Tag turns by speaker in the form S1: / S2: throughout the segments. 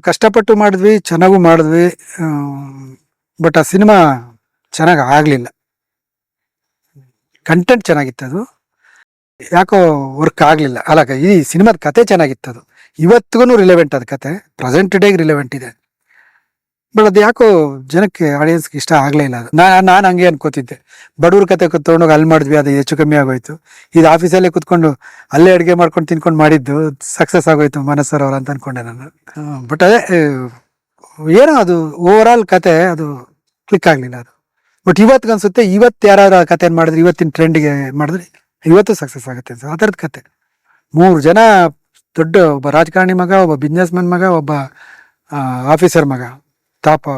S1: ಕಷ್ಟಪಟ್ಟು ಮಾಡಿದ್ವಿ, ಚೆನ್ನಾಗೂ ಮಾಡಿದ್ವಿ ಬಟ್ ಆ ಸಿನಿಮಾ ಚೆನ್ನಾಗಿ ಆಗಲಿಲ್ಲ. ಕಂಟೆಂಟ್ ಚೆನ್ನಾಗಿತ್ತು ಅದು. ಯಾಕೋ ವರ್ಕ್ ಆಗಲಿಲ್ಲ. ಅಲ್ಲ, ಈ ಸಿನಿಮಾದ ಕತೆ ಚೆನ್ನಾಗಿತ್ತು ಅದು. ಇವತ್ತಿಗೂ ರಿಲೆವೆಂಟ್ ಅದು ಕತೆ. ಪ್ರೆಸೆಂಟ್ ಡೇಗೆ ರಿಲೆವೆಂಟ್ ಇದೆ. ಬಟ್ ಅದು ಯಾಕೋ ಜನಕ್ಕೆ ಆಡಿಯನ್ಸ್ಗೆ ಇಷ್ಟ ಆಗಲೇ ಇಲ್ಲ ಅದು. ನಾನು ಹಂಗೆ ಅನ್ಕೋತಿದ್ದೆ. ಬಡವ್ರ ಕತೆ ತೊಗೊಂಡೋಗಿ ಅಲ್ಲಿ ಮಾಡಿದ್ವಿ, ಅದು ಹೆಚ್ಚು ಕಮ್ಮಿ ಆಗೋಯ್ತು. ಇದು ಆಫೀಸಲ್ಲೇ ಕುತ್ಕೊಂಡು ಅಲ್ಲೇ ಅಡುಗೆ ಮಾಡ್ಕೊಂಡು ತಿನ್ಕೊಂಡು ಮಾಡಿದ್ದು ಸಕ್ಸಸ್ ಆಗೋಯ್ತು ಮನಸ್ಸರ್ ಅವ್ರು ಅಂತ ಅನ್ಕೊಂಡೆ ನಾನು. ಬಟ್ ಅದೇ ಏನೋ ಅದು ಓವರ್ ಆಲ್ ಕತೆ, ಅದು ಕ್ಲಿಕ್ ಆಗಲಿಲ್ಲ ಅದು. ಬಟ್ ಇವತ್ತಿಗೆ ಅನ್ಸುತ್ತೆ, ಇವತ್ತು ಯಾರು ಆ ಕತೆ ಮಾಡಿದ್ರೆ, ಇವತ್ತಿನ ಟ್ರೆಂಡ್ಗೆ ಮಾಡಿದ್ರೆ ಇವತ್ತು ಸಕ್ಸಸ್ ಆಗುತ್ತೆ ಅನ್ಸುತ್ತೆ. ಆ ಥರದ ಕತೆ. ಮೂರು ಜನ ದೊಡ್ಡ ಒಬ್ಬ ರಾಜಕಾರಣಿ ಮಗ, ಒಬ್ಬ ಬಿಸ್ನೆಸ್ ಮ್ಯಾನ್ ಮಗ, ಒಬ್ಬ ಆಫೀಸರ್ ಮಗ. ಟಾಪ್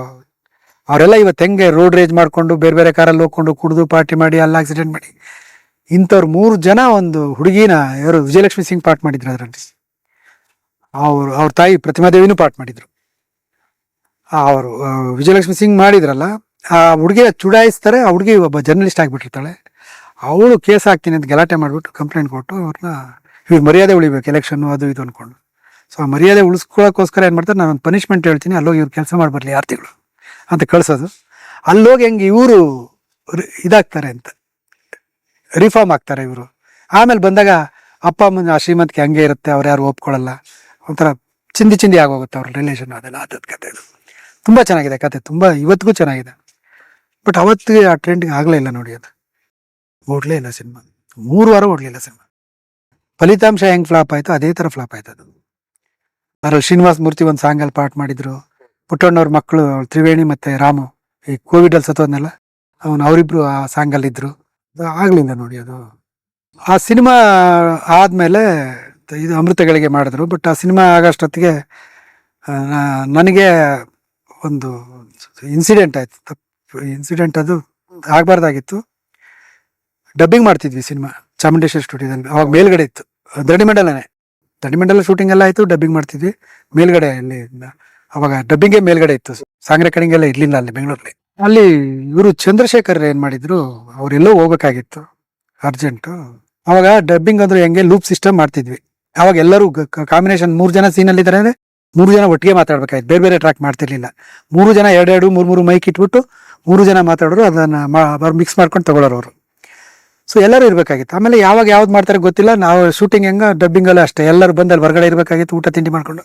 S1: ಅವರೆಲ್ಲ ಇವತ್ತು ಹೆಂಗೆ ರೋಡ್ ರೇಜ್ ಮಾಡಿಕೊಂಡು ಬೇರೆ ಬೇರೆ ಕಾರಲ್ಲಿ ಹೋಗ್ಕೊಂಡು ಕುಡಿದು ಪಾರ್ಟಿ ಮಾಡಿ, ಅಲ್ಲಿ ಆಕ್ಸಿಡೆಂಟ್ ಮಾಡಿ, ಇಂಥವ್ರು ಮೂರು ಜನ ಒಂದು ಹುಡುಗಿನ ಯಾರು ವಿಜಯಲಕ್ಷ್ಮಿ ಸಿಂಗ್ ಪಾಠ ಮಾಡಿದ್ರು ಅದರಲ್ಲಿ. ಅವರು, ಅವ್ರ ತಾಯಿ ಪ್ರತಿಮಾದೇವಿನೂ ಪಾಠ ಮಾಡಿದ್ರು. ಅವರು ವಿಜಯಲಕ್ಷ್ಮಿ ಸಿಂಗ್ ಮಾಡಿದ್ರಲ್ಲ, ಆ ಹುಡುಗಿಯ ಚುಡಾಯಿಸ್ತಾರೆ, ಆ ಹುಡುಗಿ ಒಬ್ಬ ಜರ್ನಲಿಸ್ಟ್ ಆಗಿಬಿಟ್ಟಿರ್ತಾಳೆ. ಅವಳು ಕೇಸ್ ಹಾಕ್ತೀನಿ ಅಂತ ಗಲಾಟೆ ಮಾಡಿಬಿಟ್ಟು ಕಂಪ್ಲೇಂಟ್ ಕೊಟ್ಟು ಅವ್ರನ್ನ, ಇವ್ರು ಮರ್ಯಾದೆ ಉಳಿಬೇಕು ಎಲೆಕ್ಷನ್ನು ಅದು ಇದು ಅನ್ಕೊಂಡು. ಸೊ ಆ ಮರ್ಯಾದೆ ಉಳಿಸ್ಕೊಳ್ಳೋಕ್ಕೋಸ್ಕರ ಏನು ಮಾಡ್ತಾರೆ? ನಾನು ಒಂದು ಪನಿಷ್ಮೆಂಟ್ ಹೇಳ್ತೀನಿ. ಅಲ್ಲೋಗಿ ಇವ್ರು ಕೆಲಸ ಮಾಡಿ ಬರಲಿ ಆರು ತಿಂಗಳು ಅಂತ ಕಳಿಸೋದು. ಅಲ್ಲೋಗಿ ಹೆಂಗೆ ಇವರು ಇದಾಗ್ತಾರೆ ಅಂತ. ರಿಫಾರ್ಮ್ ಆಗ್ತಾರೆ ಇವರು. ಆಮೇಲೆ ಬಂದಾಗ ಅಪ್ಪ ಅಮ್ಮನ ಆ ಶ್ರೀಮಂತಿಗೆ ಹಂಗೆ ಇರುತ್ತೆ. ಅವ್ರು ಯಾರು ಒಪ್ಕೊಳ್ಳಲ್ಲ ಒಂಥರ ಚಿಂದಿ ಚಿಂದಿ ಆಗೋಗುತ್ತೆ ಅವ್ರ ರಿಲೇಷನ್ ಅದೆಲ್ಲ ಅದ ಕತೆ ತುಂಬ ಚೆನ್ನಾಗಿದೆ ಕತೆ ತುಂಬ ಇವತ್ತಿಗೂ ಚೆನ್ನಾಗಿದೆ. ಬಟ್ ಅವತ್ತಿಗೆ ಆ ಟ್ರೆಂಡ್ಗೆ ಆಗಲೇ ಇಲ್ಲ ನೋಡಿ ಅದು. ಓಡ್ಲೇ ಇಲ್ಲ ಸಿನಿಮಾ. ಮೂರು ವಾರ ಓಡಲಿಲ್ಲ ಸಿನಿಮಾ. ಫಲಿತಾಂಶ ಹೆಂಗ್ ಫ್ಲಾಪ್ ಆಯ್ತು ಅದೇ ಥರ ಫ್ಲಾಪ್ ಆಯ್ತು ಅದು ಅದ್ರಲ್ಲಿ ಶ್ರೀನಿವಾಸ್ ಮೂರ್ತಿ ಒಂದು ಸಾಂಗ್ ಅಲ್ಲಿ ಪಾಠ ಮಾಡಿದ್ರು. ಪುಟ್ಟಣ್ಣವ್ರ ಮಕ್ಕಳು ತ್ರಿವೇಣಿ ಮತ್ತೆ ರಾಮು, ಈ ಕೋವಿಡ್ ಅಲ್ಲಿ ಸತ್ತೋದ್ನೆಲ್ಲ, ಅವನು ಅವರಿಬ್ರು ಆ ಸಾಂಗಲ್ಲಿ ಇದ್ರು. ಆಗ್ಲಿಂದ ನೋಡಿ ಅದು. ಆ ಸಿನಿಮಾ ಆದ್ಮೇಲೆ ಇದು ಅಮೃತಗಳಿಗೆ ಮಾಡಿದ್ರು ಬಟ್ ಆ ಸಿನಿಮಾ ಆಗೋಷ್ಟೊತ್ತಿಗೆ ನನಗೆ ಒಂದು ಇನ್ಸಿಡೆಂಟ್ ಆಯ್ತು. ತಪ್ಪು ಇನ್ಸಿಡೆಂಟ್ ಅದು ಆಗಬಾರ್ದಾಗಿತ್ತು. ಡಬ್ಬಿಂಗ್ ಮಾಡ್ತಿದ್ವಿ ಸಿನಿಮಾ ಚಾಮುಂಡೇಶ್ವರಿ ಸ್ಟುಡಿಯೋದಲ್ಲಿ ಅವಾಗ ಮೇಲ್ಗಡೆ ಇತ್ತು. ದಡಿಮಂಡಲನೇ. ದಡಿಮಂಡಲ ಶೂಟಿಂಗ್ ಎಲ್ಲ ಆಯ್ತು ಡಬ್ಬಿಂಗ್ ಮಾಡ್ತಿದ್ವಿ. ಮೇಲ್ಗಡೆ ಅಲ್ಲಿ, ಅವಾಗ ಡಬ್ಬಿಂಗೇ ಮೇಲ್ಗಡೆ ಇತ್ತು. ಸಾಂಗ್ ರೆಕಾರ್ಡಿಂಗ್ ಎಲ್ಲ ಇರ್ಲಿಲ್ಲ ಅಲ್ಲಿ ಬೆಂಗಳೂರಲ್ಲಿ. ಅಲ್ಲಿ ಇವರು ಚಂದ್ರಶೇಖರ್ ಏನು ಮಾಡಿದ್ರು, ಅವರೆಲ್ಲೋ ಹೋಗ್ಬೇಕಾಗಿತ್ತು ಅರ್ಜೆಂಟು ಅವಾಗ ಡಬ್ಬಿಂಗ್ ಅಂದ್ರೆ ಹೆಂಗೆ ಲೂಪ್ ಸಿಸ್ಟಮ್ ಮಾಡ್ತಿದ್ವಿ. ಅವಾಗ ಎಲ್ಲರೂ ಕಾಂಬಿನೇಷನ್ ಮೂರು ಜನ ಸೀನಲ್ಲಿ ಇದ್ದಾರೆ ಅಂದ್ರೆ ಮೂರು ಜನ ಒಟ್ಟಿಗೆ ಮಾತಾಡ್ಬೇಕಾಯ್ತು ಬೇರೆ ಬೇರೆ ಟ್ರ್ಯಾಕ್ ಮಾಡ್ತಿರ್ಲಿಲ್ಲ. ಮೂರು ಜನ ಎರಡೆರಡು, ಮೂರು ಮೂರು ಮೈಕ್ ಇಟ್ಬಿಟ್ಟು ಮೂರು ಜನ ಮಾತಾಡೋರು, ಅದನ್ನ ಮಿಕ್ಸ್ ಮಾಡ್ಕೊಂಡು ತಗೊಳ್ಳೋರು ಅವರು. ಸೊ ಎಲ್ಲರೂ ಇರಬೇಕಾಗಿತ್ತು. ಆಮೇಲೆ ಯಾವಾಗ ಯಾವ್ದು ಮಾಡ್ತಾರೆ ಗೊತ್ತಿಲ್ಲ. ನಾವು ಶೂಟಿಂಗ್ ಹೆಂಗ ಡಬ್ಬಿಂಗ್ ಅಲ್ಲ ಅಷ್ಟೇ. ಎಲ್ಲರೂ ಬಂದು ಅಲ್ಲಿ ಹೊರಗಡೆ ಇರಬೇಕಾಗಿತ್ತು, ಊಟ ತಿಂಡಿ ಮಾಡ್ಕೊಂಡು.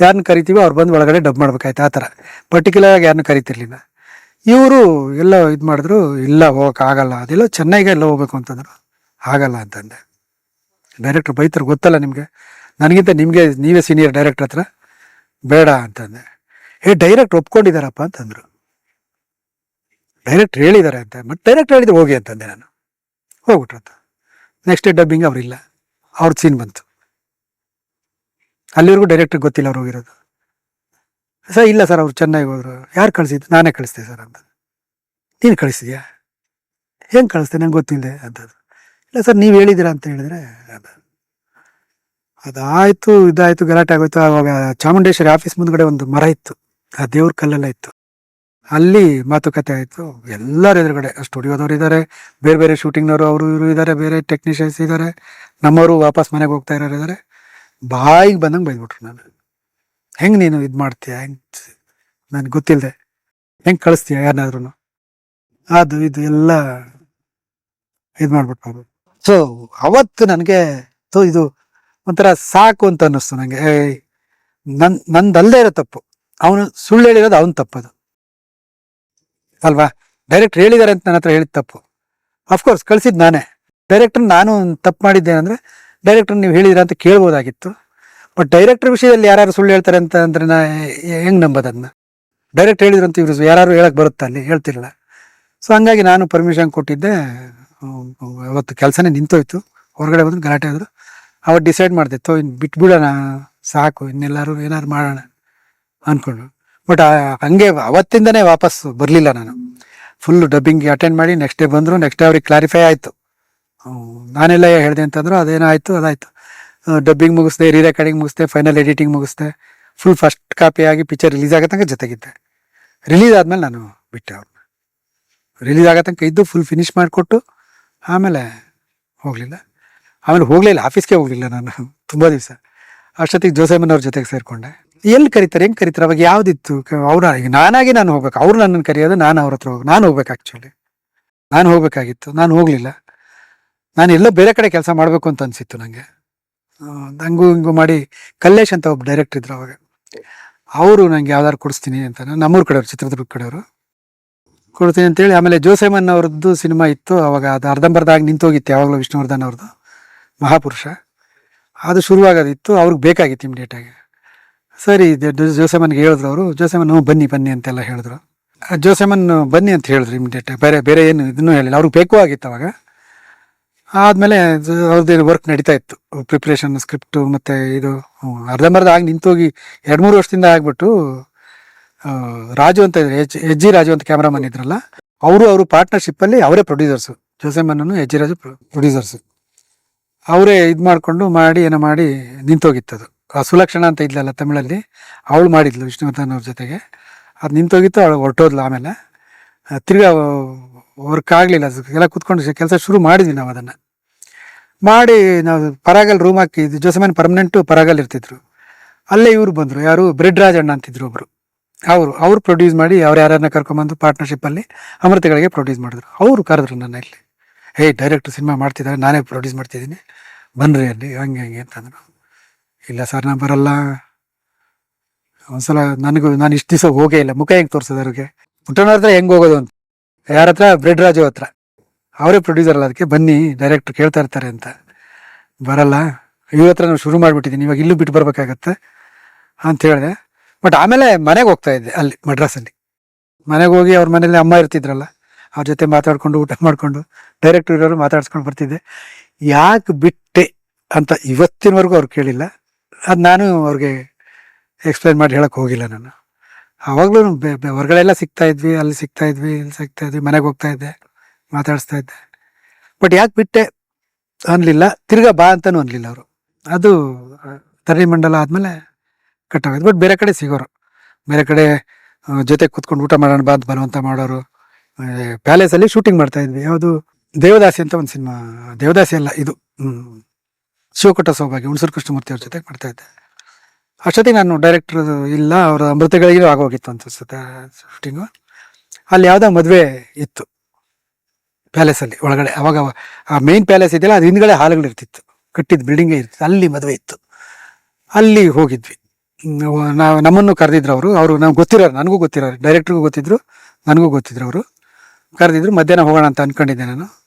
S1: ಯಾರನ್ನ ಕರಿತೀವಿ, ಅವ್ರು ಬಂದು ಒಳಗಡೆ ಡಬ್ ಮಾಡ್ಬೇಕಾಯ್ತು, ಆ ಥರ. ಪರ್ಟಿಕ್ಯುಲರ್ ಆಗಿ ಯಾರನ್ನೂ ಕರಿತಿರ್ಲಿಲ್ಲ. ಇವರು ಎಲ್ಲ ಇದು ಮಾಡಿದ್ರು, ಇಲ್ಲ, ಹೋಗಕ್ ಆಗಲ್ಲ. ಅದಿಲ್ಲ, ಚೆನ್ನೈಗೆ ಎಲ್ಲ ಹೋಗ್ಬೇಕು ಅಂತಂದ್ರು. ಆಗಲ್ಲ ಅಂತಂದೆ. ಡೈರೆಕ್ಟರ್ ಬೈತಾರೆ, ಗೊತ್ತಲ್ಲ ನಿಮಗೆ? ನನಗಿಂತ ನಿಮಗೆ, ನೀವೇ ಸೀನಿಯರ್ ಡೈರೆಕ್ಟರ್ ಹತ್ರ? ಬೇಡ ಅಂತಂದೆ. ಏ ಡೈರೆಕ್ಟ್ ಒಪ್ಕೊಂಡಿದಾರಪ್ಪ ಅಂತಂದ್ರು. ಡೈರೆಕ್ಟ್ ಹೇಳಿದ್ದಾರೆ ಅಂತ. ಮತ್ತೆ ಡೈರೆಕ್ಟ್ ಹೇಳಿದ್ರು ಹೋಗಿ ಅಂತಂದೆ ನಾನು. ಹೋಗ್ಬಿಟ್ರಂತ. ನೆಕ್ಸ್ಟ್ ಡೇ ಡಬ್ಬಿಂಗ್ ಅವರಿಲ್ಲ. ಅವ್ರದ್ದು ಸೀನ್ ಬಂತು. ಅಲ್ಲಿವರೆಗೂ ಡೈರೆಕ್ಟರ್ ಗೊತ್ತಿಲ್ಲ ಅವ್ರು ಹೋಗಿರೋದು. ಸರ್, ಇಲ್ಲ ಸರ್, ಅವ್ರು ಚೆನ್ನಾಗಿ ಹೋದರು. ಯಾರು ಕಳಿಸಿದ್ದು? ನಾನೇ ಕಳಿಸ್ದೆ ಸರ್ ಅಂತ. ನೀನು ಕಳಿಸಿದ್ಯಾ? ಹೆಂಗೆ ಕಳಿಸ್ದೆ? ನಂಗೆ ಗೊತ್ತಿಲ್ಲ ಅಂತದ್ದು. ಇಲ್ಲ ಸರ್, ನೀವು ಹೇಳಿದ್ದೀರಾ ಅಂತ ಹೇಳಿದ್ರೆ ಅದು. ಅದಾಯಿತು, ಇದಾಯಿತು, ಗಲಾಟೆ ಆಗೋಯ್ತು. ಆವಾಗ ಚಾಮುಂಡೇಶ್ವರಿ ಆಫೀಸ್ ಮುಂದ್ಗಡೆ ಒಂದು ಮರ ಇತ್ತು. ಆ ದೇವ್ರ ಕಲ್ಲೆಲ್ಲ ಇತ್ತು. ಅಲ್ಲಿ ಮಾತುಕತೆ ಆಯಿತು. ಎಲ್ಲರ ಎದುರುಗಡೆ, ಸ್ಟುಡಿಯೋದವ್ರು ಇದ್ದಾರೆ ಬೇರೆ ಬೇರೆ ಶೂಟಿಂಗ್ನವರು ಅವರು ಇವರು ಇದ್ದಾರೆ ಬೇರೆ ಟೆಕ್ನಿಷಿಯನ್ಸ್ ಇದ್ದಾರೆ ನಮ್ಮವರು ವಾಪಸ್ ಮನೆಗೆ ಹೋಗ್ತಾ ಇರೋರು ಇದ್ದಾರೆ ಬಾಯಿಗೆ ಬಂದಂಗೆ ಬೈದ್ಬಿಟ್ರು ನಾನು. ಹೆಂಗೆ ನೀನು ಇದು ಮಾಡ್ತೀಯ? ಹೆಂಗೆ ನನಗೆ ಗೊತ್ತಿಲ್ಲದೆ ಹೆಂಗೆ ಕಳಿಸ್ತೀಯ ಯಾರನ್ನಾದ್ರೂ ಅದು, ಇದು ಎಲ್ಲ ಇದು ಮಾಡ್ಬಿಟ್ಟು ಸೊ ಅವತ್ತು ನನಗೆ ಸೊ ಇದು ಒಂಥರ ಸಾಕು ಅಂತ ಅನ್ನಿಸ್ತು ನನಗೆ ನನ್ ನಂದಲ್ಲದೆ ಇರೋ ತಪ್ಪು. ಅವನು ಸುಳ್ಳು ಹೇಳಿರೋದು ಅವನ ತಪ್ಪದು. ಅಲ್ವಾ? ಡೈರೆಕ್ಟ್ ಹೇಳಿದ್ದಾರೆ ಅಂತ ನನ್ನ ಹತ್ರ ಹೇಳಿದ ತಪ್ಪು. ಅಫ್ಕೋರ್ಸ್ ಕಳಿಸಿದ್ದು ನಾನೇ. ಡೈರೆಕ್ಟರ್ ನಾನು ತಪ್ಪು ಮಾಡಿದ್ದೇನೆ ಅಂದರೆ ಡೈರೆಕ್ಟರ್ ನೀವು ಹೇಳಿದಿರ ಅಂತ ಕೇಳ್ಬೋದಾಗಿತ್ತು. ಬಟ್ ಡೈರೆಕ್ಟರ್ ವಿಷಯದಲ್ಲಿ ಯಾರು ಸುಳ್ಳು ಹೇಳ್ತಾರೆ ಅಂತ ಅಂದರೆ ನಾ ಹೆಂಗೆ ನಂಬೋದು ಡೈರೆಕ್ಟ್ ಹೇಳಿದ್ರು ಅಂತ ಇವರು ಯಾರು ಹೇಳಕ್ಕೆ ಬರುತ್ತಾ ಅಲ್ಲಿ? ಹೇಳ್ತಿರಲ್ಲ. ಸೊ ಹಂಗಾಗಿ ನಾನು ಪರ್ಮಿಷನ್ ಕೊಟ್ಟಿದ್ದೆ. ಅವತ್ತು ಕೆಲಸನೇ ನಿಂತೋಯ್ತು. ಹೊರಗಡೆ ಬಂದು ಗಲಾಟೆ ಆದರು. ಅವತ್ತು ಡಿಸೈಡ್ ಮಾಡಿದೆ, ತೋ ಇನ್ನು ಬಿಟ್ಬಿಡೋಣ, ಸಾಕು, ಇನ್ನೆಲ್ಲರೂ ಏನಾದ್ರು ಮಾಡೋಣ ಅನ್ಕೊಂಡು ಬಟ್ ಹಂಗೆ ಅವತ್ತಿಂದನೇ ವಾಪಸ್ ಬರಲಿಲ್ಲ ನಾನು. ಫುಲ್ ಡಬ್ಬಿಂಗ್ ಅಟೆಂಡ್ ಮಾಡಿ ನೆಕ್ಸ್ಟ್ ಡೇ ಬಂದರು ನೆಕ್ಸ್ಟ್ ಡೇ ಅವ್ರಿಗೆ ಕ್ಲಾರಿಫೈ ಆಯಿತು. ನಾನೆಲ್ಲ ಹೇಳಿದೆ ಅಂತಂದ್ರು ಅದೇನೋ ಆಯಿತು ಅದಾಯಿತು ಡಬ್ಬಿಂಗ್ ಮುಗಿಸ್ದೆ ರೀ ರೆಕಾರ್ಡಿಂಗ್ ಮುಗಿಸ್ದೆ ಫೈನಲ್ ಎಡಿಟಿಂಗ್ ಮುಗಿಸ್ದೆ ಫುಲ್ ಫಸ್ಟ್ ಕಾಪಿ ಆಗಿ ಪಿಕ್ಚರ್ ರಿಲೀಸ್ ಆಗೋ ತನಕ ಜೊತೆಗಿದ್ದೆ. ರಿಲೀಸ್ ಆದ್ಮೇಲೆ ನಾನು ಬಿಟ್ಟೆ ಅವ್ರನ್ನ. ರಿಲೀಸ್ ಆಗೋ ತನಕ ಇದ್ದು ಫುಲ್ ಫಿನಿಶ್ ಮಾಡಿಕೊಟ್ಟು ಆಮೇಲೆ ಹೋಗಲಿಲ್ಲ. ಆಮೇಲೆ ಹೋಗಲಿಲ್ಲ ಆಫೀಸ್ಗೆ ಹೋಗಲಿಲ್ಲ ನಾನು, ತುಂಬ ದಿವಸ. ಅಷ್ಟೊತ್ತಿಗೆ ಜೋಸೆಮನ್ ಅವ್ರ ಜೊತೆಗೆ ಸೇರಿಕೊಂಡೆ. ಎಲ್ಲಿ ಕರೀತಾರೆ, ಹೆಂಗ್ ಕರೀತಾರೆ? ಅವಾಗ ಯಾವ್ದಿತ್ತು? ಅವ್ರ ನಾನಾಗಿ ನಾನು ಹೋಗ್ಬೇಕು. ಅವ್ರು ನನ್ನನ್ನು ಕರೆಯೋದು ನಾನು ಅವ್ರ ಹತ್ರ ಹೋಗಿ ನಾನು ಹೋಗ್ಬೇಕು ಆಕ್ಚುಲಿ ನಾನು ಹೋಗ್ಬೇಕಾಗಿತ್ತು. ನಾನು ಹೋಗಲಿಲ್ಲ. ನಾನು ಎಲ್ಲೋ ಬೇರೆ ಕಡೆ ಕೆಲಸ ಮಾಡಬೇಕು ಅಂತ ಅನ್ಸಿತ್ತು ನನಗೆ ಹಂಗೂ ಹಿಂಗು ಮಾಡಿ ಕಲ್ಲೇಶ್ ಅಂತ ಒಬ್ಬ ಡೈರೆಕ್ಟರ್ ಇದ್ರು ಅವಾಗ. ಅವರು ನಂಗೆ ಯಾವ್ದಾದ್ರು ಕೊಡಿಸ್ತೀನಿ ಅಂತ. ನಮ್ಮೂರ್ ಕಡೆಯವರು, ಚಿತ್ರದುರ್ಗ ಕಡೆಯವರು. ಕೊಡ್ತೀನಿ ಅಂತೇಳಿ ಆಮೇಲೆ ಜೋಸೆಮನ್ ಅವ್ರದ್ದು ಸಿನಿಮಾ ಇತ್ತು. ಅವಾಗ ಅದು ಅರ್ಧಂಬರ್ಧಾಗಿ ನಿಂತೋಗಿತ್ತು ಯಾವಾಗಲೂ ವಿಷ್ಣುವರ್ಧನ್ ಅವ್ರದ್ದು. ಮಹಾಪುರುಷ. ಅದು ಶುರುವಾಗೋದಿತ್ತು. ಅವ್ರಿಗೆ ಬೇಕಾಗಿತ್ತು ಇಮಿಡಿಯೇಟಾಗಿ ಸರಿ ಜೋಸೆಮನ್ಗೆ ಹೇಳಿದ್ರು ಅವರು. ಜೋಸೆಮನ್ "ಹ್ಞೂ, ಬನ್ನಿ ಬನ್ನಿ ಅಂತೆಲ್ಲ ಹೇಳಿದ್ರು. ಜೋಸೆಮನ್ ಬನ್ನಿ ಅಂತ ಹೇಳಿದ್ರು ಇಮಿಡಿಯೇಟ್ ಬೇರೆ ಬೇರೆ ಏನು ಇದನ್ನೂ ಹೇಳಿಲ್ಲ. ಅವ್ರಿಗೆ ಬೇಕು ಆಗಿತ್ತು ಅವಾಗ. ಆದಮೇಲೆ ಅವ್ರದ್ದು ವರ್ಕ್ ನಡೀತಾ ಇತ್ತು. ಪ್ರಿಪ್ರೇಷನ್ ಸ್ಕ್ರಿಪ್ಟು ಮತ್ತು ಇದು ಅರ್ಧಂಬರ್ಧ ಆಗಿ ನಿಂತೋಗಿ ಎರಡು ಮೂರು ವರ್ಷದಿಂದ ಆಗ್ಬಿಟ್ಟು ರಾಜು ಅಂತ ಇದ್ರು. ಎಚ್ ಎಚ್ ಜಿ ರಾಜು ಅಂತ ಕ್ಯಾಮ್ರಾಮನ್ ಇದ್ರಲ್ಲ. ಅವರು ಅವರು ಪಾರ್ಟ್ನರ್ಶಿಪ್ಪಲ್ಲಿ ಅವರೇ ಪ್ರೊಡ್ಯೂಸರ್ಸು ಜೋಸೆಮನ್ನು ಎಚ್ ಜಿ ರಾಜು ಪ್ರೊಡ್ಯೂಸರ್ಸು ಅವರೇ ಇದು ಮಾಡಿಕೊಂಡು ಮಾಡಿ ಏನೋ ಮಾಡಿ ನಿಂತೋಗಿತ್ತದು. ಸುಲಕ್ಷಣ ಅಂತ ಇದ್ಲಲ್ಲ ತಮಿಳಲ್ಲಿ, ಅವಳು ಮಾಡಿದ್ಲು ವಿಷ್ಣುವರ್ಧನ್ ಅವ್ರ ಜೊತೆಗೆ. ಅದು ನಿಂತೋಗಿತ್ತು, ಅವಳು ಹೊರಟೋದ್ಲು ಆಮೇಲೆ. ತಿರ್ಗಿ ವರ್ಕ್ ಆಗಲಿಲ್ಲ ಎಲ್ಲ ಕೂತ್ಕೊಂಡು ಕೆಲಸ ಶುರು ಮಾಡಿದ್ವಿ ನಾವು ಅದನ್ನು. ಮಾಡಿ ನಾವು ಪರಾಗಲ್ ರೂಮ್ ಹಾಕಿ ಜೋಸಮನ್ ಪರ್ಮನೆಂಟು ಪರಾಗಲ್ ಇರ್ತಿದ್ರು. ಅಲ್ಲೇ ಇವರು ಬಂದರು, ಯಾರು? ಬ್ರೆಡ್ ರಾಜಣ್ಣ ಅಂತಿದ್ರು ಒಬ್ಬರು ಅವರು ಅವರು ಪ್ರೊಡ್ಯೂಸ್ ಮಾಡಿ, ಅವ್ರು ಯಾರನ್ನ ಕರ್ಕೊಂಬಂದು ಪಾರ್ಟ್ನರ್ಶಿಪ್ಪಲ್ಲಿ ಅಮೃತಗಳಿಗೆ ಪ್ರೊಡ್ಯೂಸ್ ಮಾಡಿದ್ರು. ಅವರು ಕರೆದ್ರು ನನ್ನ ಇಲ್ಲಿ. ಹೇ ಡೈರೆಕ್ಟ್ ಸಿನಿಮಾ ಮಾಡ್ತಿದ್ದಾರೆ, ನಾನೇ ಪ್ರೊಡ್ಯೂಸ್ ಮಾಡ್ತಿದ್ದೀನಿ. ಬನ್ರಿ ಅಲ್ಲಿ, ಹಂಗೆ ಹಂಗೆ ಅಂತಂದ್ರು. ಇಲ್ಲ ಸರ್, ನಾನು ಬರಲ್ಲ. ಒಂದ್ಸಲ ನನಗೂ, ನಾನು ಇಷ್ಟು ದಿವಸ ಹೋಗೇ ಇಲ್ಲ. ಮುಖ ಹೆಂಗೆ ತೋರಿಸೋದು ಅವ್ರಿಗೆ? ಪುಟ್ಟಣ್ಣ ಹತ್ರ ಹೆಂಗೆ ಹೋಗೋದು ಅಂತ. ಯಾರ ಹತ್ರ? ಬ್ರೆಡ್ ರಾಜು ಹತ್ರ. ಅವರೇ ಪ್ರೊಡ್ಯೂಸರ್ ಅಲ್ಲ ಅದಕ್ಕೆ ಬನ್ನಿ ಡೈರೆಕ್ಟ್ರ್ ಕೇಳ್ತಾ ಇರ್ತಾರೆ ಅಂತ. ಬರಲ್ಲ. ಇವ್ರ ಹತ್ರ ನಾವು ಶುರು ಮಾಡಿಬಿಟ್ಟಿದ್ದೀನಿ ಇವಾಗ ಇಲ್ಲೂ ಬಿಟ್ಟು ಬರ್ಬೇಕಾಗತ್ತೆ ಅಂತ ಹೇಳಿದೆ. ಬಟ್ ಆಮೇಲೆ ಮನೆಗೆ ಹೋಗ್ತಾ ಇದ್ದೆ ಅಲ್ಲಿ ಮಡ್ರಾಸಲ್ಲಿ ಮನೆಗೆ ಹೋಗಿ ಅವ್ರ ಮನೇಲಿ ಅಮ್ಮ ಇರ್ತಿದ್ರಲ್ಲ, ಅವ್ರ ಜೊತೆ ಮಾತಾಡ್ಕೊಂಡು, ಊಟ ಮಾಡಿಕೊಂಡು ಡೈರೆಕ್ಟರ್ ಇರೋರು ಮಾತಾಡ್ಸ್ಕೊಂಡು ಬರ್ತಿದ್ದೆ. ಯಾಕೆ ಬಿಟ್ಟೆ ಅಂತ ಇವತ್ತಿನವರೆಗೂ ಅವ್ರು ಕೇಳಿಲ್ಲ. ಅದು ನಾನು ಅವ್ರಿಗೆ ಎಕ್ಸ್ಪ್ಲೈನ್ ಮಾಡಿ ಹೇಳಕ್ಕೆ ಹೋಗಿಲ್ಲ ನಾನು. ಆವಾಗಲೂ ಹೊರಗಡೆಲ್ಲ ಸಿಗ್ತಾ ಇದ್ವಿ, ಅಲ್ಲಿ ಸಿಗ್ತಾ ಇದ್ವಿ, ಇಲ್ಲಿ ಸಿಗ್ತಾ ಇದ್ವಿ, ಮನೆಗೆ ಹೋಗ್ತಾ ಇದ್ದೆ, ಮಾತಾಡಿಸ್ತಾ ಇದ್ದೆ. ಬಟ್ ಯಾಕೆ ಬಿಟ್ಟೆ? ಅನ್ಲಿಲ್ಲ. ತಿರ್ಗಾ ಬಾ ಅಂತಲೂ ಅನ್ಲಿಲ್ಲ ಅವರು. ಅದು ತರಣಿ ಮಂಡಲ ಆದಮೇಲೆ ಕಟ್ಟಾಗೋದು ಬಟ್ ಬೇರೆ ಕಡೆ ಸಿಗೋರು. ಬೇರೆ ಕಡೆ ಜೊತೆ ಕೂತ್ಕೊಂಡು ಊಟ ಮಾಡೋಣ ಬಾ ಅಂತ ಬಲವಂತ ಮಾಡೋರು. ಪ್ಯಾಲೇಸಲ್ಲಿ ಶೂಟಿಂಗ್ ಮಾಡ್ತಾ ಇದ್ವಿ. ಯಾವುದು, ದೇವದಾಸಿ ಅಂತ ಒಂದು ಸಿನಿಮಾ, ದೇವದಾಸಿ ಅಲ್ಲ, ಇದು. ಶಿವಕೊಟ್ಟ ಸೌಭಾಗ್ಯ, ಹುಣಸೂರು ಕೃಷ್ಣಮೂರ್ತಿ ಅವ್ರ ಜೊತೆಗೆ ಮಾಡ್ತಾ ಇದ್ದೆ. ಅಷ್ಟೊತ್ತಿಗೆ ನಾನು ಡೈರೆಕ್ಟರ್ ಇಲ್ಲ, ಅವರ ಅಮೃತಗಳಿಗೂ ಆಗೋಗಿತ್ತು ಅನ್ಸುತ್ತೆ ಶೂಟಿಂಗು ಅಲ್ಲಿ ಯಾವುದೋ ಮದುವೆ ಇತ್ತು ಪ್ಯಾಲೇಸಲ್ಲಿ ಒಳಗಡೆ. ಅವಾಗ ಆ ಮೇನ್ ಪ್ಯಾಲೇಸ್ ಇದೆಯಲ್ಲ, ಅದು ಹಿಂದ್ಗಡೆ ಹಾಲುಗಳು ಇರ್ತಿತ್ತು ಕಟ್ಟಿದ ಬಿಲ್ಡಿಂಗೇ ಇರ್ತಿತ್ತು. ಅಲ್ಲಿ ಮದುವೆ ಇತ್ತು. ಅಲ್ಲಿ ಹೋಗಿದ್ವಿ. ನಾವು ನಮ್ಮನ್ನು ಕರೆದಿದ್ರು ಅವರು. ಅವರು ನಾವು ಗೊತ್ತಿರೋರು, ನನಗೂ ಗೊತ್ತಿರೋರು. ಡೈರೆಕ್ಟ್ರಿಗೂ ಗೊತ್ತಿದ್ರು, ನನಗೂ ಗೊತ್ತಿದ್ರು ಅವರು. ಕರೆದಿದ್ರು, ಮಧ್ಯಾಹ್ನ ಹೋಗೋಣ ಅಂತ ಅಂದ್ಕೊಂಡಿದ್ದೆ ನಾನು.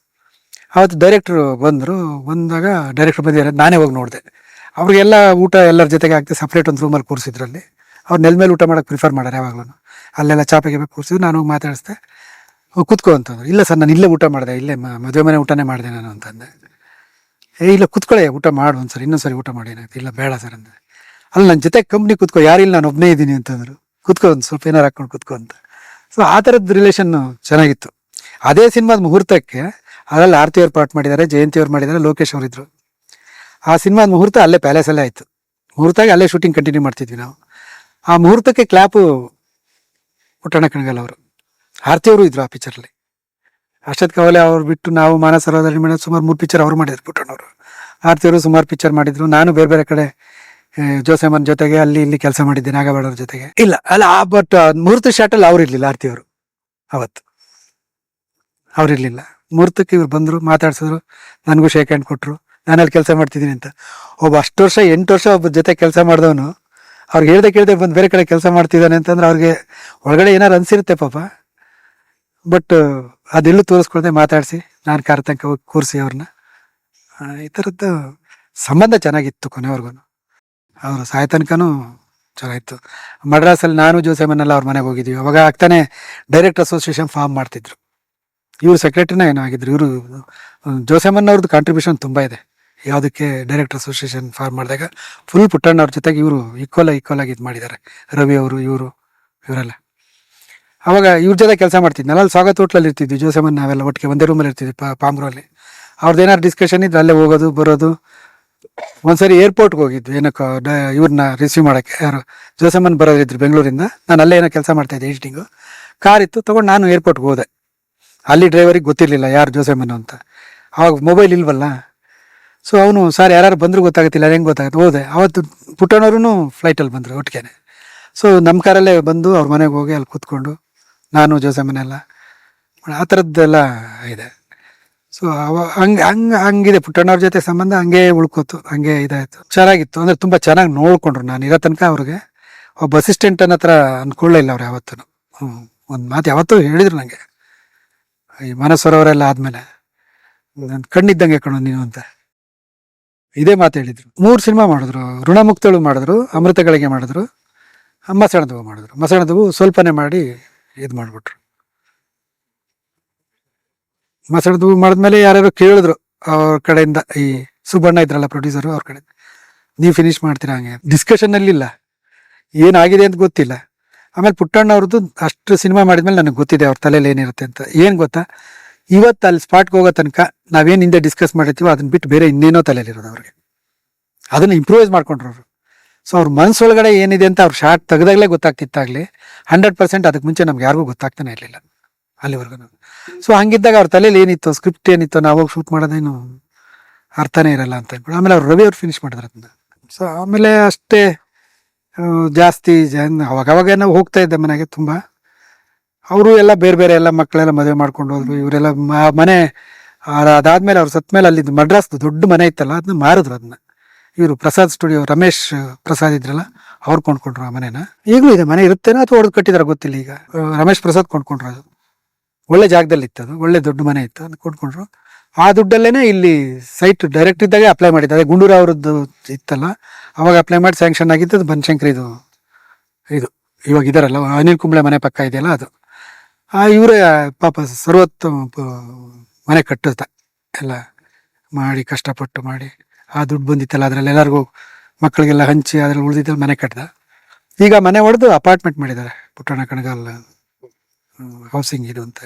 S1: ಅವತ್ತು ಡೈರೆಕ್ಟ್ರು ಬಂದರು, ಬಂದಾಗ ಡೈರೆಕ್ಟ್ರ್ ಬಂದಿದ್ದಾರೆ ನಾನೇ ಹೋಗಿ ನೋಡಿದೆ. ಅವ್ರಿಗೆಲ್ಲ ಊಟ ಎಲ್ಲರ ಜೊತೆಗೆ ಆಗ್ತದೆ ಸಪ್ರೇಟ್ ಒಂದು ರೂಮಲ್ಲಿ ಕೂರಿಸಿದ್ರು ಅಲ್ಲಿ ಅವ್ರು ನೆಲ ಮೇಲೆ ಊಟ ಮಾಡೋಕೆ ಪ್ರಿಫರ್ ಮಾಡ್ಯಾರ ಯಾವಾಗಲೂ ಅಲ್ಲೆಲ್ಲ ಚಾಪೆಗೆ ಕೂರಿಸಿದ್ರು, ನಾನು ಹೋಗಿ ಮಾತಾಡಿಸ್ದೆ. ಕೂತ್ಕೋ ಅಂತಂದ್ರು. ಇಲ್ಲ ಸರ್, ನಾನು ಇಲ್ಲೇ ಊಟ ಮಾಡಿದೆ, ಇಲ್ಲೇ ಮದುವೆ ಮನೆ ಊಟನೇ ಮಾಡಿದೆ ನಾನು ಅಂತಂದೆ. ಏ, ಇಲ್ಲ ಕೂತ್ಕೊಳ್ಳಿ ಊಟ ಮಾಡು ಒಂದು ಸರಿ ಇನ್ನೊಂದು ಸರಿ ಊಟ ಮಾಡಿ ಏನಾಯ್ತು ಇಲ್ಲ, ಬೇಡ ಸರ್ ಅಂದೆ. ಅಲ್ಲಿ ನನ್ನ ಜೊತೆ ಕಂಪ್ನಿ ಕೂತ್ಕೋ ಯಾರಿಲ್ಲ ನಾನು ಒಬ್ಬನೇ ಇದ್ದೀನಿ ಅಂತಂದ್ರು. ಕೂತ್ಕೋ ಒಂದು ಸ್ವಲ್ಪ ಏನಾರು ಹಾಕೊಂಡು ಕೂತ್ಕೋ ಅಂತ. ಸೊ ಆ ಥರದ್ದು ರಿಲೇಷನ್ನು ಚೆನ್ನಾಗಿತ್ತು. ಅದೇ ಸಿನಿಮಾದ ಮುಹೂರ್ತಕ್ಕೆ ಅದರಲ್ಲಿ ಆರತಿ ಅವ್ರು ಪಾರ್ಟ್ ಮಾಡಿದ್ದಾರೆ, ಜಯಂತಿ ಅವ್ರು ಮಾಡಿದ್ದಾರೆ, ಲೋಕೇಶ್ ಅವರಿದ್ರು ಆ ಸಿನಿಮಾದ ಮುಹೂರ್ತ ಅಲ್ಲೇ ಪ್ಯಾಲೇಸಲ್ಲೇ ಆಯಿತು. ಮುಹೂರ್ತಾಗಿ ಅಲ್ಲೇ ಶೂಟಿಂಗ್ ಕಂಟಿನ್ಯೂ ಮಾಡ್ತಿದ್ವಿ ನಾವು. ಆ ಮುಹೂರ್ತಕ್ಕೆ ಕ್ಲಾಪು ಪುಟ್ಟಣ್ಣ ಕಣಗಲ್ ಅವರು. ಆರತಿ ಅವರು ಇದ್ರು ಆ ಪಿಕ್ಚರಲ್ಲಿ ಅರ್ಷದ್ ಕವಲೆ ಅವ್ರು ಬಿಟ್ಟು ನಾವು ಮಾನಸ ಸರೋದರಿ ಮೇಡಮ್ ಸುಮಾರು ಮೂರು ಪಿಕ್ಚರ್ ಅವರು ಮಾಡಿದ್ರು ಪುಟ್ಟಣ್ಣವರು ಆರತಿ ಅವರು ಸುಮಾರು ಪಿಕ್ಚರ್ ಮಾಡಿದ್ರು. ನಾನು ಬೇರೆ ಬೇರೆ ಕಡೆ ಜೋಸೆಮನ್ ಜೊತೆಗೆ ಅಲ್ಲಿ ಇಲ್ಲಿ ಕೆಲಸ ಮಾಡಿದ್ದೆ ನಾಗವಾಡವ್ರ ಜೊತೆಗೆ. ಇಲ್ಲ, ಅಲ್ಲ, ಆ ಬಟ್ ಮುಹೂರ್ತ ಶಾಟಲ್ಲಿ ಅವರು ಇರಲಿಲ್ಲ ಆರತಿ ಅವರು. ಅವತ್ತು. ಅವ್ರಿರ್ಲಿಲ್ಲ ಮುಹೂರ್ತಕ್ಕೆ ಇವ್ರು ಬಂದರು, ಮಾತಾಡ್ಸಿದ್ರು. ನನಗೂ ಶೇಕ್ ಹ್ಯಾಂಡ್ ಕೊಟ್ಟರು ನಾನು ಅಲ್ಲಿ ಕೆಲಸ ಮಾಡ್ತಿದ್ದೀನಿ ಅಂತ. ಒಬ್ಬ ಅಷ್ಟು ವರ್ಷ, ಎಂಟು ವರ್ಷ ಒಬ್ಬ ಜೊತೆ ಕೆಲಸ ಮಾಡಿದವನು, ಅವ್ರಿಗೆ ಹೇಳ್ದೆ ಕೇಳ್ದೆ ಬಂದು ಬೇರೆ ಕಡೆ ಕೆಲಸ ಮಾಡ್ತಿದ್ದಾನೆ ಅಂತಂದ್ರೆ ಅವ್ರಿಗೆ ಒಳಗಡೆ ಏನಾರು ಅನ್ಸಿರುತ್ತೆ ಪಾಪ. ಬಟ್, ಅದೆಲ್ಲೂ ತೋರಿಸ್ಕೊಳ್ದೆ ಮಾತಾಡಿಸಿ, ನಾನು ಕಾರ್ ತನಕ ಹೋಗಿ ಕೂರಿಸಿ ಅವ್ರನ್ನ ಈ ಥರದ್ದು ಸಂಬಂಧ ಚೆನ್ನಾಗಿತ್ತು ಕೊನೆವರೆಗೂ ಅವರು ಸಾಯ ತನಕನೂ ಚೆನ್ನಾಗಿತ್ತು. ಮಡ್ರಾಸಲ್ಲಿ ನಾನು ಜೋಸೆಮನ್ನೆಲ್ಲ ಅವ್ರ ಮನೆಗೆ ಹೋಗಿದ್ವಿ. ಅವಾಗ ಆಗ್ತಾನೆ ಡೈರೆಕ್ಟ್ ಅಸೋಸಿಯೇಷನ್ ಫಾರ್ಮ್ ಮಾಡ್ತಿದ್ರು. ಇವರು ಸೆಕ್ರೆಟರಿನ ಏನೋ ಆಗಿದ್ರು ಇವರು ಜೋಸೆಮನ್ ಅವ್ರದ್ದು ಕಾಂಟ್ರಿಬ್ಯೂಷನ್ ತುಂಬ ಇದೆ. ಯಾವುದಕ್ಕೆ ಡೈರೆಕ್ಟರ್ ಅಸೋಸಿಯೇಷನ್ ಫಾರ್ಮ್ ಮಾಡಿದಾಗ ಫುಲ್ ಪುಟ್ಟಣ್ಣ ಅವ್ರ ಜೊತೆಗೆ ಇವರು ಈಕ್ವಲ್ ಈಕ್ವಲ್ ಆಗಿ ಇದು ಮಾಡಿದ್ದಾರೆ ರವಿ ಅವರು, ಇವರು, ಇವರೆಲ್ಲ. ಅವಾಗ ಇವ್ರ ಜೊತೆ ಕೆಲಸ ಮಾಡ್ತಿದ್ನಲ್ಲ ಅಲ್ಲಿ ಸ್ವಾಗತ ಹೋಟ್ಲಲ್ಲಿ ಇರ್ತಿದ್ವಿ. ಜೋಸೆಮನ್ ನಾವೆಲ್ಲ ಒಟ್ಟಿಗೆ ಒಂದೇ ರೂಮಲ್ಲಿ ಇರ್ತಿದ್ವಿ ಪಾಮ್ರಲ್ಲಿ ಅವ್ರದ್ದು ಏನಾರು ಡಿಸ್ಕಷನ್ ಇದ್ರೆ ಅಲ್ಲೇ ಹೋಗೋದು, ಬರೋದು. ಒಂದ್ಸರಿ ಏರ್ಪೋರ್ಟ್ಗೆ ಹೋಗಿದ್ವಿ. ಏನಕ್ಕೆ ಇವ್ರನ್ನ ರಿಸೀವ್ ಮಾಡೋಕ್ಕೆ. ಯಾರು ಜೋಸೆಮನ್ ಬರೋದಿದ್ರು ಬೆಂಗಳೂರಿಂದ. ನಾನು ಅಲ್ಲೇ ಏನೋ ಕೆಲಸ ಮಾಡ್ತಾ ಇದ್ದೆ ಎಡಿಟಿಂಗು ಕಾರ್ ಇತ್ತು, ತೊಗೊಂಡು ನಾನು ಏರ್ಪೋರ್ಟ್ಗೆ ಹೋದೆ. ಅಲ್ಲಿ ಡ್ರೈವರಿಗೆ ಗೊತ್ತಿರಲಿಲ್ಲ ಯಾರು ಜೋಸೆಮನು ಅಂತ. ಆವಾಗ ಮೊಬೈಲ್ ಇಲ್ವಲ್ಲ? ಸೊ ಅವನು ಸರ್ ಯಾರು ಬಂದರೂ ಗೊತ್ತಾಗತ್ತಿಲ್ಲ ಹೆಂಗೆ ಗೊತ್ತಾಗುತ್ತೆ? ಹೋದೆ. ಅವತ್ತು ಪುಟ್ಟಣ್ಣವ್ರೂ ಫ್ಲೈಟಲ್ಲಿ ಬಂದರು ಒಟ್ಟಿಗೆ ಸೊ ನಮ್ಮ ಕಾರಲ್ಲೇ ಬಂದು ಅವ್ರ ಮನೆಗೆ ಹೋಗಿ ಅಲ್ಲಿ ಕೂತ್ಕೊಂಡು ನಾನು ಜೋಸೆಮನೆಲ್ಲ ಆ ಥರದ್ದೆಲ್ಲ ಇದೆ. ಸೊ ಅವ, ಹಂಗೆ ಹಂಗೆ, ಹಂಗಿದೆ. ಪುಟ್ಟಣ್ಣವ್ರ ಜೊತೆ ಸಂಬಂಧ ಹಂಗೆ ಉಳ್ಕೋತು, ಹಂಗೆ ಇದಾಯಿತು. ಚೆನ್ನಾಗಿತ್ತು ಅಂದರೆ ತುಂಬ ಚೆನ್ನಾಗಿ ನೋಡಿಕೊಂಡ್ರು ನಾನು ಇರೋ ತನಕ ಅವ್ರಿಗೆ. ಒಬ್ಬ ಅಸಿಸ್ಟೆಂಟ್ ಹತ್ರ ಅಂದ್ಕೊಳ್ಳೇ ಇಲ್ಲ ಅವ್ರು ಯಾವತ್ತೂ ಒಂದು ಮಾತು ಯಾವತ್ತೂ ಹೇಳಿದ್ರು ನನಗೆ ಈ ಮನಸ್ಸರವರೆಲ್ಲ ಆದಮೇಲೆ ನನ್ನ ಕಣ್ಣಿದ್ದಂಗೆ ಕಣೋ ನೀನು ಅಂತ. ಇದೇ ಮಾತು ಹೇಳಿದ್ರು. ಮೂರು ಸಿನಿಮಾ ಮಾಡಿದ್ರು. ಋಣಮುಕ್ತಳು ಮಾಡಿದ್ರು ಅಮೃತಗಳಿಗೆ ಮಾಡಿದ್ರು ಮಸಣದವು ಮಾಡಿದ್ರು. ಮಸಣದವು ಸ್ವಲ್ಪನೇ ಮಾಡಿ ಇದು ಮಾಡಿಬಿಟ್ರು. ಮಸಣದವು ಮಾಡಿದ್ಮೇಲೆ ಯಾರ್ಯಾರು ಕೇಳಿದ್ರು ಅವ್ರ ಕಡೆಯಿಂದ, ಈ ಸುಬ್ಬಣ್ಣ ಇದ್ರಲ್ಲ ಪ್ರೊಡ್ಯೂಸರು ಅವ್ರ ಕಡೆ, ನೀವು ಫಿನಿಶ್ ಮಾಡ್ತೀರಾ ಹಂಗೆ? ಡಿಸ್ಕಷನ್ ಅಲ್ಲಿ ಇಲ್ಲ ಏನಾಗಿದೆ ಅಂತ ಗೊತ್ತಿಲ್ಲ. ಆಮೇಲೆ ಪುಟ್ಟಣ್ಣ ಅವ್ರದ್ದು ಅಷ್ಟು ಸಿನಿಮಾ ಮಾಡಿದ್ಮೇಲೆ ನನಗೆ ಗೊತ್ತಿದೆ ಅವ್ರ ತಲೆಯಲ್ಲಿ ಏನಿರುತ್ತೆ ಅಂತ. ಏನು ಗೊತ್ತಾ? ಇವತ್ತು ಅಲ್ಲಿ ಸ್ಪಾಟ್ಗೆ ಹೋಗೋ ತನಕ ನಾವೇನು ಹಿಂದೆ ಡಿಸ್ಕಸ್ ಮಾಡಿರ್ತೀವೋ ಅದನ್ನ ಬಿಟ್ಟು ಬೇರೆ ಇನ್ನೇನೋ ತಲೆಯಲ್ಲಿರೋದು ಅವ್ರಿಗೆ. ಅದನ್ನು ಇಂಪ್ರೂವೈಸ್ ಮಾಡ್ಕೊಂಡ್ರು ಅವರು. ಸೊ ಅವ್ರ ಮನಸ್ಸೊಳಗಡೆ ಏನಿದೆ ಅಂತ ಅವ್ರು ಶಾರ್ಟ್ ತೆಗೆದಾಗಲೇ ಗೊತ್ತಾಗ್ತಿತ್ತಾಗಲಿ ಹಂಡ್ರೆಡ್ ಪರ್ಸೆಂಟ್ ಅದಕ್ಕೆ ಮುಂಚೆ ನಮ್ಗೆ ಯಾರಿಗೂ ಗೊತ್ತಾಗ್ತಾನೆ ಇರಲಿಲ್ಲ ಅಲ್ಲಿವರೆಗೂ. ಸೊ ಹಂಗಿದ್ದಾಗ ಅವ್ರ ತಲೆಯಲ್ಲಿ ಏನಿತ್ತು ಸ್ಕ್ರಿಪ್ಟ್ ಏನಿತ್ತು, ನಾವು ಹೋಗಿ ಶೂಟ್ ಮಾಡೋದೇನು ಅರ್ಥನೇ ಇರಲ್ಲ ಅಂತ ಅಂದ್ಬಿಟ್ಟು ಆಮೇಲೆ ಅವ್ರು ರವಿ ಅವ್ರು ಫಿನಿಶ್ ಮಾಡಿದ್ರು ಅದನ್ನ. ಸೊ ಆಮೇಲೆ ಅಷ್ಟೇ ಜಾಸ್ತಿ ಜನ, ಅವಾಗ ಅವಾಗ ನಾವು ಹೋಗ್ತಾ ಇದ್ದೆ ಮನೆಗೆ ತುಂಬ. ಅವರು ಎಲ್ಲ ಬೇರೆ ಬೇರೆ ಎಲ್ಲ ಮಕ್ಕಳೆಲ್ಲ ಮದುವೆ ಮಾಡ್ಕೊಂಡು ಹೋದ್ರು, ಇವರೆಲ್ಲ ಮನೆ ಅದಾದ್ಮೇಲೆ ಅವ್ರು ಸತ್ಮೇಲೆ ಅಲ್ಲಿದ್ದು ಮಡ್ರಾಸ್ದು ದೊಡ್ಡ ಮನೆ ಇತ್ತಲ್ಲ, ಅದನ್ನ ಮಾರಿದ್ರು ಅದನ್ನ. ಇವರು ಪ್ರಸಾದ್ ಸ್ಟುಡಿಯೋ ರಮೇಶ್ ಪ್ರಸಾದ್ ಇದ್ರಲ್ಲ, ಅವ್ರು ಕೊಂಡ್ಕೊಂಡ್ರು ಆ ಮನೆನ. ಈಗಲೂ ಇದೆ ಮನೆ ಇರುತ್ತೇನೋ ಅಥವಾ ಹೊಡೆದು ಕಟ್ಟಿದಾರ ಗೊತ್ತಿಲ್ಲ ಈಗ. ರಮೇಶ್ ಪ್ರಸಾದ್ ಕೊಂಡ್ಕೊಂಡ್ರು ಅದು. ಒಳ್ಳೆ ಜಾಗದಲ್ಲಿ ಇತ್ತು ಅದು, ಒಳ್ಳೆ ದೊಡ್ಡ ಮನೆ ಇತ್ತು, ಅದನ್ನ ಕೊಂಡ್ಕೊಂಡ್ರು. ಆ ದುಡ್ಡಲ್ಲೇನೆ ಇಲ್ಲಿ ಸೈಟ್ ಡೈರೆಕ್ಟ್ ಇದ್ದಾಗೆ ಅಪ್ಲೈ ಮಾಡಿದ್ದಾರೆ ಗುಂಡೂರ ಗುಂಡೂರು ಅವ್ರದ್ದು ಇತ್ತಲ್ಲ ಅವಾಗ ಅಪ್ಲೈ ಮಾಡಿ ಸ್ಯಾಂಕ್ಷನ್ ಆಗಿದ್ದು ಬನಶಂಕರಿ ಇದು ಇದು, ಇವಾಗ ಇದಾರಲ್ಲ, ಅನಿಲ್ ಕುಂಬ್ಳೆ ಮನೆ ಪಕ್ಕ ಇದೆಯಲ್ಲ ಅದು. ಇವರೇ ಪಾಪ ಸರ್ವತ್ತು ಮನೆ ಕಟ್ಟುತ್ತ. ಎಲ್ಲ ಮಾಡಿ, ಕಷ್ಟಪಟ್ಟು ಮಾಡಿ, ಆ ದುಡ್ಡು ಬಂದಿತ್ತಲ್ಲ, ಅದರಲ್ಲಿ ಎಲ್ಲರಿಗೂ ಮಕ್ಕಳಿಗೆಲ್ಲ ಹಂಚಿ ಅದರಲ್ಲಿ ಉಳಿದಿದ್ದಲ್ಲಿ ಮನೆ ಕಟ್ಟಿದ ಈಗ ಮನೆ ಹೊಡೆದು ಅಪಾರ್ಟ್ಮೆಂಟ್ ಮಾಡಿದ್ದಾರೆ ಪುಟ್ಟಣ ಕಣಗಾಲ್ ಹೌಸಿಂಗ್ ಇದು ಅಂತ.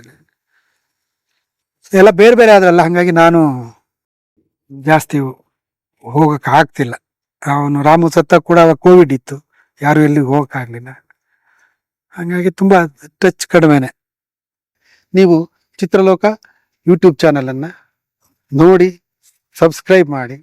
S1: ಎಲ್ಲ ಬೇರೆ ಬೇರೆ ಆದ್ರಲ್ಲ, ಹಾಗಾಗಿ ನಾನು ಜಾಸ್ತಿ ಹೋಗಕ್ಕೆ ಆಗ್ತಿಲ್ಲ. ಅವನು ರಾಮು ಸತ್ತ ಕೂಡ ಅವಾಗ ಕೋವಿಡ್ ಇತ್ತು. ಯಾರು ಎಲ್ಲಿಗೆ ಹೋಗೋಕ್ಕಾಗಲಿಲ್ಲ. ಹಾಗಾಗಿ ತುಂಬಾ ಟಚ್ ಕಡಿಮೆನೆ. ನೀವು ಚಿತ್ರಲೋಕ ಯೂಟ್ಯೂಬ್ ಚಾನಲನ್ನು ನೋಡಿ ಸಬ್ಸ್ಕ್ರೈಬ್ ಮಾಡಿ.